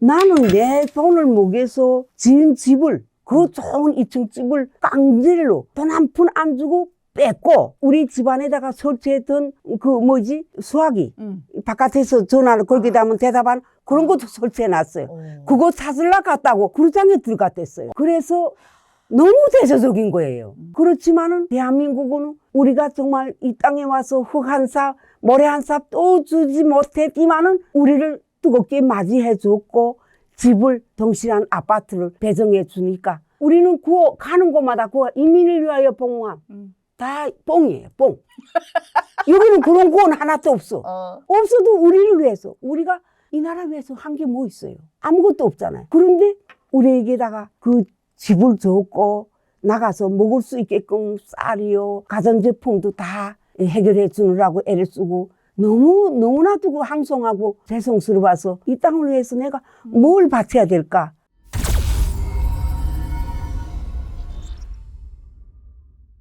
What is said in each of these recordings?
나는 내 돈을 먹여서 지은 집을 그 좋은 2층 집을 깡질로 돈 한 푼 안 주고 뺐고 우리 집안에다가 설치했던 그 뭐지 수화기 음. 바깥에서 전화를 걸게 하면 대답한 그런 것도 설치해 놨어요. 어. 그거 찾으려 갔다고 그루장에 들어갔댔어요. 그래서 너무 대조적인 거예요. 그렇지만은 대한민국은 우리가 정말 이 땅에 와서 흙 한 삽, 모래 한 삽 또 주지 못했지만은 우리를 뜨겁게 맞이해 줬고 집을 덩실한 아파트를 배정해 주니까 우리는 그 가는 곳마다 그 이민을 위하여 봉함 음. 다 뽕이에요, 뽕. 여기는 그런 건 하나도 없어. 어. 없어도 우리를 위해서 우리가 이 나라 위해서 한 게 뭐 있어요? 아무것도 없잖아요. 그런데 우리에게다가 그 집을 줬고 나가서 먹을 수 있게끔 쌀이요 가전제품도 다 해결해 주느라고 애를 쓰고 너무 너무나도 그 항송하고 죄송스러워서 이 땅을 위해서 내가 뭘 바쳐야 될까?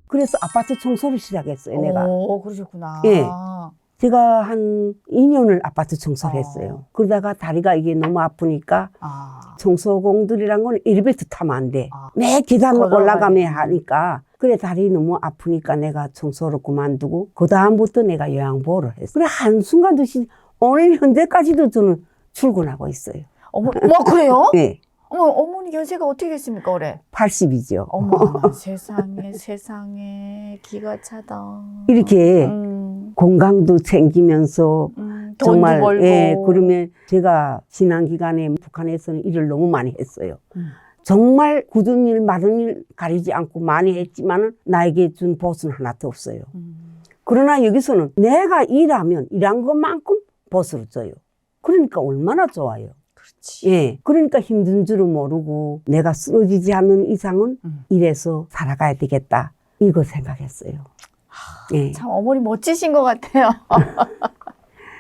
그래서 아파트 청소를 시작했어요, 내가. 오, 그러셨구나. 예. 제가 한 2년을 아파트 청소를 어. 했어요. 그러다가 다리가 이게 너무 아프니까 아. 청소공들이란 건 엘리베이터 타면 안 돼. 아. 매 계단 걸어가야 올라가며 돼. 하니까 그래 다리 너무 아프니까 내가 청소를 그만두고 그 다음부터 내가 요양보호를 했어요. 그래 한 순간도 시 오늘 현재까지도 저는 출근하고 있어요. 어머, 뭐 그래요? 네. 어머, 어머니 연세가 어떻게 됐습니까, 올해? 80이죠. 어머, 세상에, 세상에, 기가 차다. 이렇게 음, 건강도 챙기면서 음, 정말 벌고. 예, 그러면 제가 지난 기간에 북한에서는 일을 너무 많이 했어요. 음. 정말 굳은 일, 마른 일 가리지 않고 많이 했지만은 나에게 준 보수는 하나도 없어요. 음, 그러나 여기서는 내가 일하면 일한 것만큼 보수를 줘요. 그러니까 얼마나 좋아요. 그렇지. 예. 그러니까 힘든 줄을 모르고 내가 쓰러지지 않는 이상은 음. 일해서 살아가야 되겠다. 이거 생각했어요. 예. 참 어머니 멋지신 것 같아요.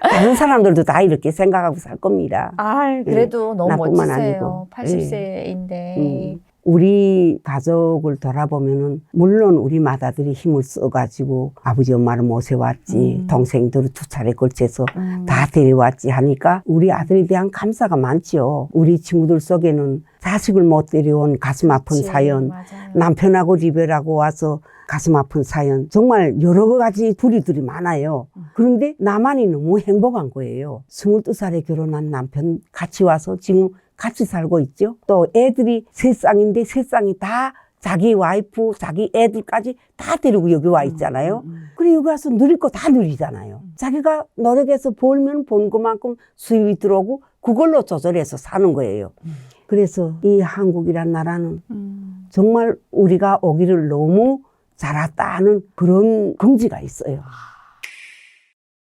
다른 사람들도 다 이렇게 생각하고 살 겁니다. 아, 그래도 너무 나뿐만 멋지세요. 아니고. 80세인데. 음. 우리 가족을 돌아보면은 물론 우리 마다들이 힘을 써가지고 아버지 엄마를 모셔왔지 음. 동생들을 두 차례 걸쳐서 음. 다 데려왔지 하니까 우리 아들에 대한 감사가 많지요. 우리 친구들 속에는 자식을 못 데려온 가슴 아픈 그치, 사연, 맞아요. 남편하고 리베라고 와서 가슴 아픈 사연, 정말 여러 가지 불이들이 많아요. 음. 그런데 나만이 너무 행복한 거예요. 22살에 결혼한 남편 같이 와서 지금 같이 살고 있죠. 또 애들이 세 쌍인데 세 쌍이 다 자기 와이프, 자기 애들까지 다 데리고 여기 와 있잖아요. 음, 음. 그래 여기 와서 누릴 거 다 누리잖아요. 자기가 노력해서 벌면 번 것만큼 수입이 들어오고 그걸로 조절해서 사는 거예요. 음. 그래서 이 한국이란 나라는 음. 정말 우리가 오기를 너무 잘했다는 그런 긍지가 있어요.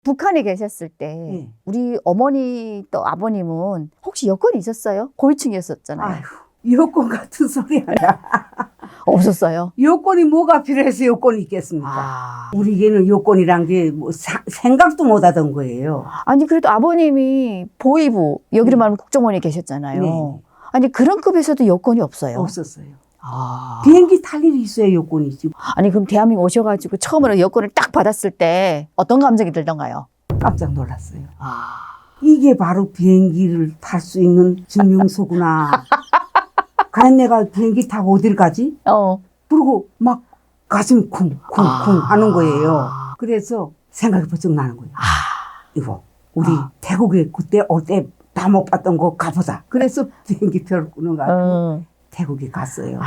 북한에 계셨을 때 네. 우리 어머니 또 아버님은 혹시 여건이 있었어요? 고위층이었었잖아요. 아휴, 여권 같은 소리 하냐. 없었어요. 여권이 뭐가 필요해서 여권이 있겠습니까? 아. 우리에게는 여권이란 게 뭐 생각도 못 하던 거예요. 아니 그래도 아버님이 보위부 여기로 음. 말하면 국정원에 계셨잖아요. 네. 아니 그런 급에서도 여건이 없어요. 없었어요. 아. 비행기 탈 일이 있어야 여권이지. 아니 그럼 대한민국 오셔가지고 처음으로 여권을 딱 받았을 때 어떤 감정이 들던가요? 깜짝 놀랐어요. 아. 이게 바로 비행기를 탈 수 있는 증명서구나. 과연 내가 비행기 타고 어딜 가지? 어. 그리고 막 가슴이 쿵쿵쿵 아. 하는 거예요. 그래서 생각이 번쩍 나는 거예요. 아. 이거 우리 아. 태국에 그때 올 때 다 못 봤던 거 가보자. 그래서 비행기 표를 끊어가지고 어. 태국에 갔어요. 아.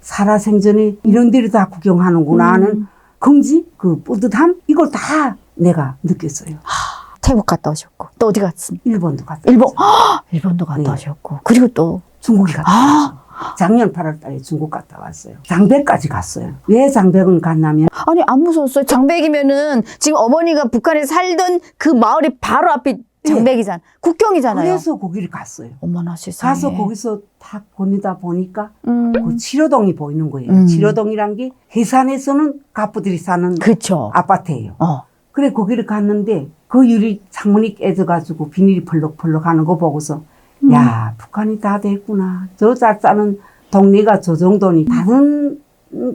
살아생전에 이런 데를 다 구경하는구나 하는 음. 긍지, 그 뿌듯함 이걸 다 내가 느꼈어요. 태국 갔다 오셨고 또 어디 갔습니까? 일본도 갔다 일본. 왔어요. 일본도 갔다 네. 오셨고 그리고 또 중국에 갔다 아. 왔어요. 작년 8월 달에 중국 갔다 왔어요. 장백까지 갔어요. 왜 장백은 갔냐면 아니 안 무서웠어요. 장백이면은 지금 어머니가 북한에 살던 그 마을이 바로 앞이 장백이잖아. 국경이잖아요. 그래서 거기를 갔어요. 어머나 세상에. 가서 거기서 탁 보내다 보니까 음. 그 치료동이 보이는 거예요. 음. 치료동이란 게 해산에서는 가부들이 사는 그쵸. 아파트예요. 어. 그래 거기를 갔는데 그 유리 창문이 깨져가지고 비닐이 펄럭펄럭 하는 거 보고서 음. 야 북한이 다 됐구나. 저 잘 사는 동네가 저 정도니 다른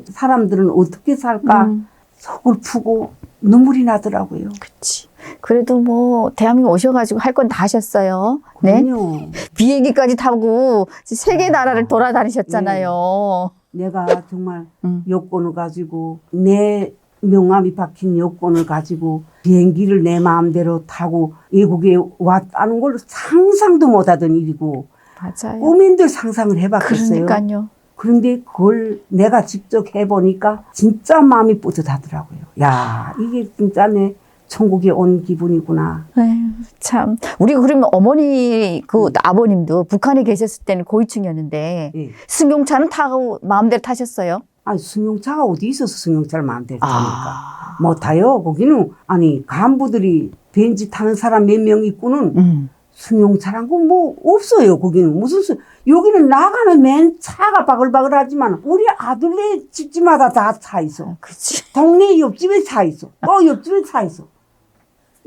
사람들은 어떻게 살까 음. 속을 푸고 눈물이 나더라고요. 그치. 그래도 뭐 대한민국 오셔가지고 할 건 다 하셨어요. 네. 그럼요. 비행기까지 타고 세계 아. 나라를 돌아다니셨잖아요. 내가 정말 음. 여권을 가지고 내 명함이 박힌 여권을 가지고 비행기를 내 마음대로 타고 외국에 왔다는 걸 상상도 못하던 일이고 맞아요. 꿈인들 상상을 해봤겠어요. 그러니까요. 그런데 그걸 내가 직접 해보니까 진짜 마음이 뿌듯하더라고요. 야 이게 진짜 내 천국에 온 기분이구나. 에휴, 참. 우리 그러면 어머니, 그 아버님도 북한에 계셨을 때는 고위층이었는데 예. 승용차는 타고 마음대로 타셨어요? 아니 승용차가 어디 있어서 승용차를 마음대로 타니까. 아. 못 타요. 거기는 아니 간부들이 벤지 타는 사람 몇 명 있고는 음. 승용차란 거뭐 없어요. 거기는 무슨 수, 여기는 나가면 맨 차가 바글바글하지만 우리 아들네 집집마다 다 차 있어. 그치. 동네 옆집에 차 있어. 또 옆집에 차 있어.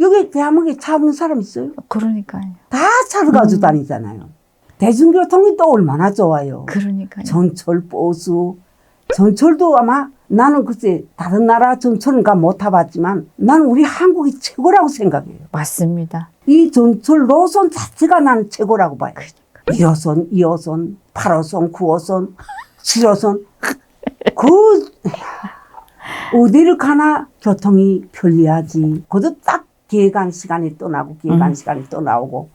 여기 대한민국에 차 없는 사람 있어요? 그러니까요. 다 차를 가지고 다니잖아요. 대중교통이 또 얼마나 좋아요. 그러니까요. 전철, 버스, 전철도 아마 나는 글쎄 다른 나라 전철은 가 못 타봤지만 나는 우리 한국이 최고라고 생각해요. 맞습니다. 이 전철 노선 자체가 나는 최고라고 봐요. 1호선, 2호선, 8호선, 9호선, 7호선. 그, 어디를 가나 교통이 편리하지. 그것도 딱 계간 시간에 또 나고, 계간 음. 시간에 또 나오고.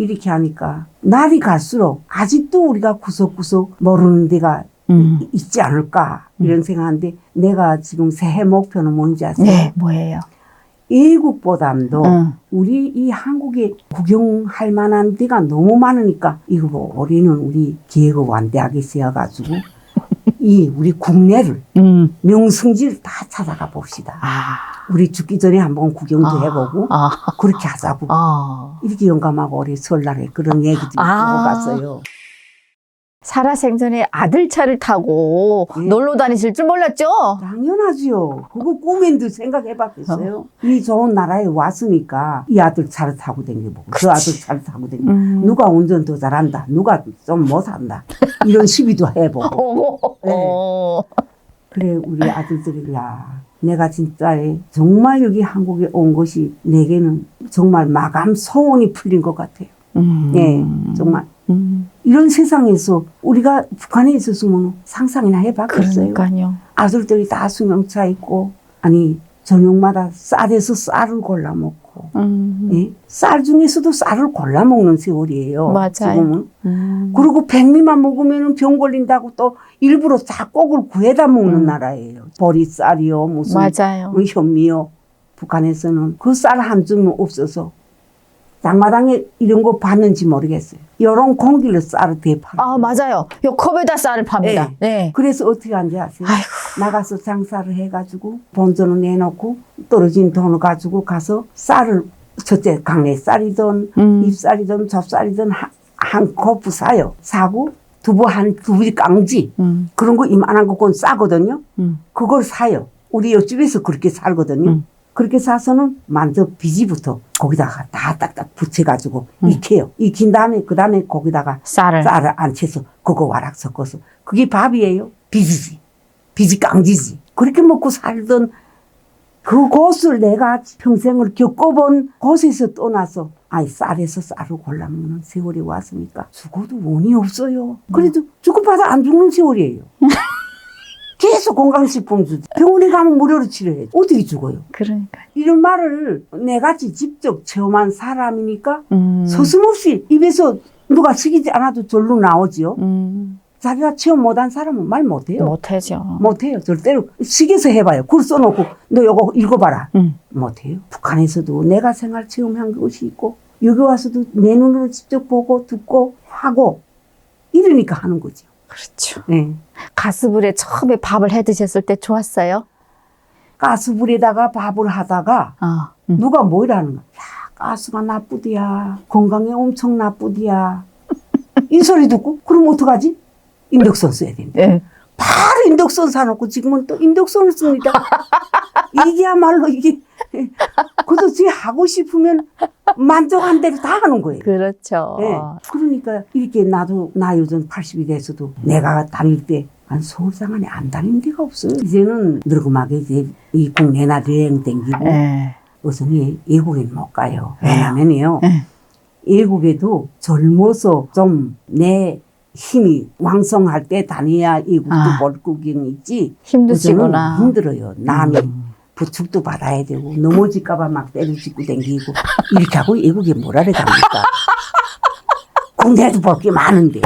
이렇게 하니까 날이 갈수록 아직도 우리가 구석구석 모르는 데가 음. 있지 않을까 이런 생각하는데 내가 지금 새해 목표는 뭔지 아세요? 네, 뭐예요? 외국보담도 응. 우리 이 한국에 구경할 만한 데가 너무 많으니까 이거 뭐 올해는 우리 기획을 완대하게 세워가지고 이 우리 국내를 음. 명승지를 다 찾아가 봅시다. 아. 우리 죽기 전에 한번 구경도 아. 해보고 아. 그렇게 하자고 아. 이렇게 영감하고 올해 설날에 그런 얘기도 듣고 아. 갔어요. 살아생전에 아들 차를 타고 예. 놀러 다니실 줄 몰랐죠? 당연하지요. 그거 꿈엔도 생각해봤겠어요. 이 좋은 나라에 왔으니까 이 아들 차를 타고 다녀보고 그 아들 차를 타고 다니고 음. 누가 운전 더 잘한다. 누가 좀 못한다. 이런 시비도 해보고. 어. 어. 그래 우리 아들들이 야 내가 진짜 정말 여기 한국에 온 것이 내게는 정말 마감 소원이 풀린 것 같아요. 음. 예, 정말 음. 이런 세상에서 우리가 북한에 있었으면 상상이나 해봤겠어요. 그러니까요. 아들들이 다 수명차 있고 아니 저녁마다 쌀에서 쌀을 골라 먹고 음. 예? 쌀 중에서도 쌀을 골라 먹는 세월이에요. 맞아요. 지금은. 음. 그리고 백미만 먹으면 병 걸린다고 또 일부러 작곡을 구해다 먹는 음. 나라예요. 보리쌀이요, 무슨 맞아요. 뭐 현미요. 북한에서는 그 쌀 한 줌 없어서 장마당에 이런 거 봤는지 모르겠어요. 이런 공기를 쌀을 대파. 아, 맞아요. 요 컵에다 쌀을 팝니다. 네. 그래서 어떻게 하는지 아세요? 아이고. 나가서 장사를 해가지고 본전을 내놓고 떨어진 돈을 가지고 가서 쌀을 첫째 강내 쌀이든 음. 잎쌀이든 접쌀이든 한, 한 코프 사요. 사고 두부 한 두부 깡지 음. 그런 거 이만한 거 그건 싸거든요. 음. 그걸 사요. 우리 옆집에서 그렇게 살거든요. 음. 그렇게 사서는 먼저 비지부터 거기다가 다 딱딱 붙여가지고 음. 익혀요. 익힌 다음에 그 다음에 거기다가 쌀을. 쌀을 안 채서 그거 와락 섞어서 그게 밥이에요. 비지지. 비지 깡지지. 그렇게 먹고 살던 그 곳을 내가 평생을 겪어본 곳에서 떠나서 아이 쌀에서 쌀을 골라 먹는 세월이 왔으니까 죽어도 원이 없어요. 그래도 죽고봐도 안 죽는 세월이에요. 계속 건강식품 주지. 병원에 가면 무료로 치료해. 어떻게 죽어요? 그러니까. 이런 말을 내같이 직접 체험한 사람이니까 음. 서슴없이 입에서 누가 시키지 않아도 절로 나오지요. 음. 자기가 체험 못한 사람은 말 못해요. 못하죠. 못해요. 절대로 시계서 해봐요. 글 써놓고 너 이거 읽어봐라. 음. 못해요. 북한에서도 내가 생활 체험한 것이 있고 여기 와서도 내 눈으로 직접 보고 듣고 하고 이러니까 하는 거죠. 그렇죠. 네. 가스불에 처음에 밥을 해 드셨을 때 좋았어요? 가스불에다가 밥을 하다가 아. 음. 누가 뭐라는 거야. 야, 가스가 나쁘디야. 건강에 엄청 나쁘디야. 이 소리 듣고 그럼 어떡하지? 인덕션 써야 된다. 예. 바로 인덕션 사놓고 지금은 또 인덕션을 씁니다. 이게야말로 이게 그도 지 하고 싶으면 만족한 대로 다 하는 거예요. 그렇죠. 예. 그러니까 이렇게 나도 나 요즘 80이 돼서도 내가 다닐 때 한 서울장 안에 안 다니는 데가 없어요. 이제는 늙음하게 이제 이 국내 나들여행 댕기고 예. 우선이 외국엔 못 가요. 왜냐면요. 예. 외국에도 젊어서 좀 내 힘이 왕성할 때 다녀야 이국도 아. 볼 구경 있지. 힘드시구나. 힘들어요. 나는 음. 부축도 받아야 되고 넘어질까봐 막 때려짓고 댕기고 이렇게 하고 외국에 뭘 하러 갑니까? 국내에도 볼 게 많은데.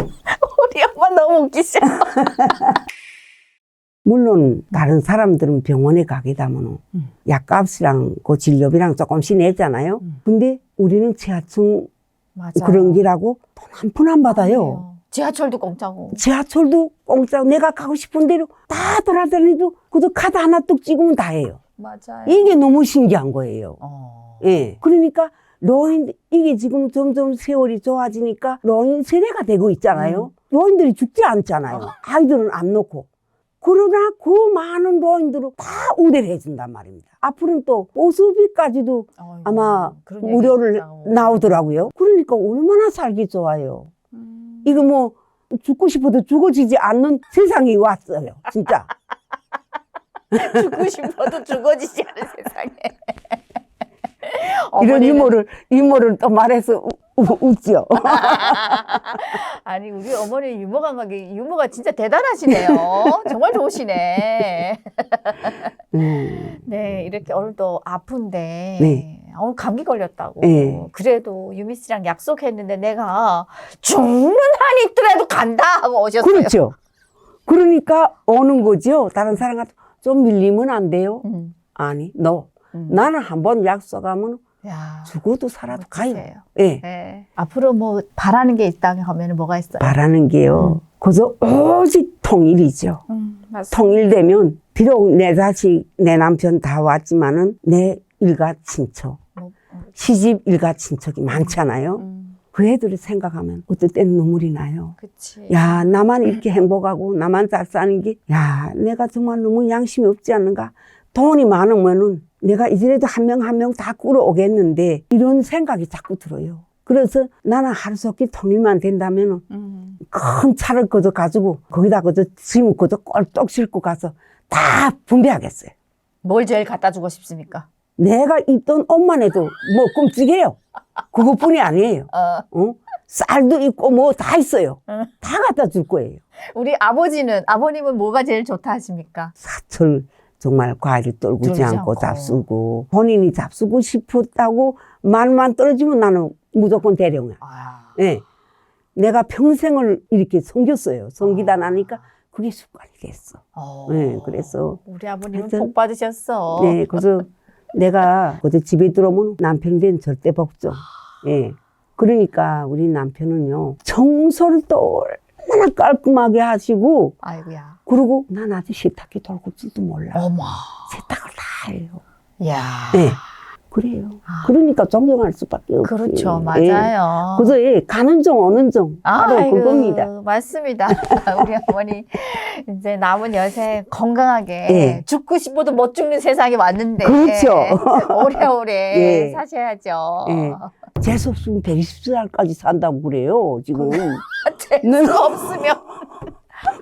너무 웃기셔. 물론 다른 사람들은 병원에 가게 되면 음. 약값이랑 그 진료비랑 조금씩 내잖아요. 음. 근데 우리는 지하층 맞아요. 그런 길하고 돈 한 푼 안 받아요. 지하철도 공짜고. 지하철도 공짜 내가 가고 싶은 대로 다 돌아다니도 그저 카드 하나 뚝 찍으면 다 해요. 맞아요. 이게 너무 신기한 거예요. 어. 예. 그러니까 노인 이게 지금 점점 세월이 좋아지니까 노인 세대가 되고 있잖아요. 노인들이 죽지 않잖아요. 어. 아이들은 안 놓고. 그러나 그 많은 노인들을 다 우대를 해준단 말입니다. 앞으로는 또 보수비까지도 어이구, 아마 무료를 있다고. 나오더라고요. 그러니까 얼마나 살기 좋아요. 음. 이거 뭐 죽고 싶어도 죽어지지 않는 세상이 왔어요. 진짜. 죽고 싶어도 죽어지지 않은 세상에. 이런 어머니는- 유머를 유머를 또 말해서 우- 우- 웃죠. 아니 우리 어머니 유머 감각이 유머가 진짜 대단하시네요. 정말 좋으시네. 음. 네 이렇게 오늘도 아픈데 네. 오늘 감기 걸렸다고. 네. 그래도 유미 씨랑 약속했는데 내가 죽는 한이 있더라도 간다 하고 오셨어요. 그렇죠. 그러니까 오는 거죠. 다른 사람한테 좀 밀리면 안 돼요. 음, 아니, 너. 음. 나는 한 번 약속하면 야, 죽어도 살아도 가요. 멋지세요. 예. 네. 앞으로 뭐 바라는 게 있다면 하면 뭐가 있어요? 바라는 게요. 그저 오직 통일이죠. 음. 통일되면 비록 내 자식, 내 남편 다 왔지만은 내 일가 친척, 뭐, 음, 시집 일가 친척이 많잖아요. 음, 그 애들을 생각하면 어떨 때는 눈물이 나요. 그치. 야, 나만 이렇게 행복하고 나만 잘 사는 게, 야, 내가 정말 너무 양심이 없지 않는가? 돈이 많으면은 내가 이제라도 한 명 한 명 다 끌어오겠는데 이런 생각이 자꾸 들어요. 그래서 나는 하루속히 통일만 된다면은 음, 큰 차를 그저 가지고 거기다 그저 짐 그저 꼴떡 싣고 가서 다 분배하겠어요. 뭘 제일 갖다 주고 싶습니까? 내가 입던 옷만 해도 뭐 끔찍해요. 그것뿐이 아니에요. 어, 어? 쌀도 있고 뭐 다 있어요. 응. 다 갖다 줄 거예요. 우리 아버지는 아버님은 뭐가 제일 좋다 하십니까? 사철 정말 과일을 떨구지 않고. 잡수고 본인이 잡수고 싶었다고 말만 떨어지면 나는 무조건 대령이야. 아, 예. 내가 평생을 이렇게 섬겼어요. 섬기다 아. 나니까 그게 습관이 됐어. 어. 네, 그래서 우리 아버님은 하여튼- 복 받으셨어. 네, 그래서 내가 어디 집에 들어오면 남편 된 절대 복죠. 예. 그러니까 우리 남편은요 청소를 또 얼마나 깔끔하게 하시고 아이고야. 그리고 난 아직 세탁기 돌고 줄도 몰라. 어머. 세탁을 다 해요. 야. 네. 그래요. 아. 그러니까 존경할 수밖에 없어요. 그렇죠. 예. 맞아요. 그래서 예, 가는 종 오는 종 바로 아이고, 그겁니다. 맞습니다. 우리 어머니 이제 남은 여생 건강하게 예. 죽고 싶어도 못 죽는 세상이 왔는데 그렇죠. 오래오래 예. 사셔야죠. 예. 재수 없으면 120살까지 산다고 그래요. 지금 재수 네. 없으면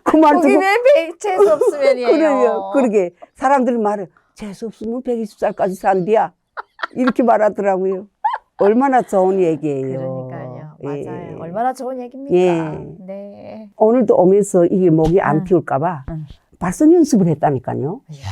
그말 거기 듣고 왜 배- 재수 없으면이에요. 그래요. 그러게 사람들이 말해 재수 없으면 120살까지 산디야 이렇게 말하더라고요. 얼마나 좋은 얘기예요. 그러니까요. 예. 맞아요. 얼마나 좋은 얘기입니까? 예. 네. 오늘도 오면서 이게 목이 안 응. 피울까봐 응. 발성 연습을 했다니까요. 이야,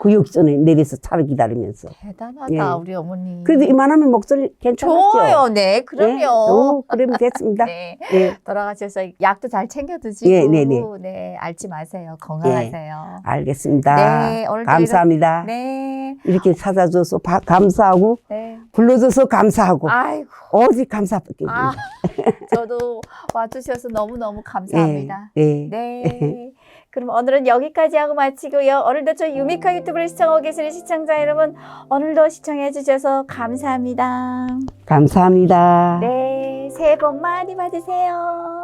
그 역전에 내려서 차를 기다리면서. 대단하다 예. 우리 어머니. 그래도 이만하면 목소리 괜찮았죠? 좋아요. 네, 예? 그럼요. 오, 그러면 됐습니다. 네. 예, 돌아가셔서 약도 잘 챙겨 드시고 예, 네, 네. 네, 앓지 마세요. 건강하세요. 알겠습니다. 네, 오늘도 감사합니다. 네. 이렇게 찾아줘서 바- 감사하고 네. 불러줘서 감사하고 아이고. 오직 감사밖에 아. 저도 와주셔서 너무 너무 감사합니다. 예, 예. 네. 그럼 오늘은 여기까지 하고 마치고요. 오늘도 저 유미카 유튜브를 시청하고 계시는 시청자 여러분, 오늘도 시청해 주셔서 감사합니다. 감사합니다. 네. 새해 복 많이 받으세요.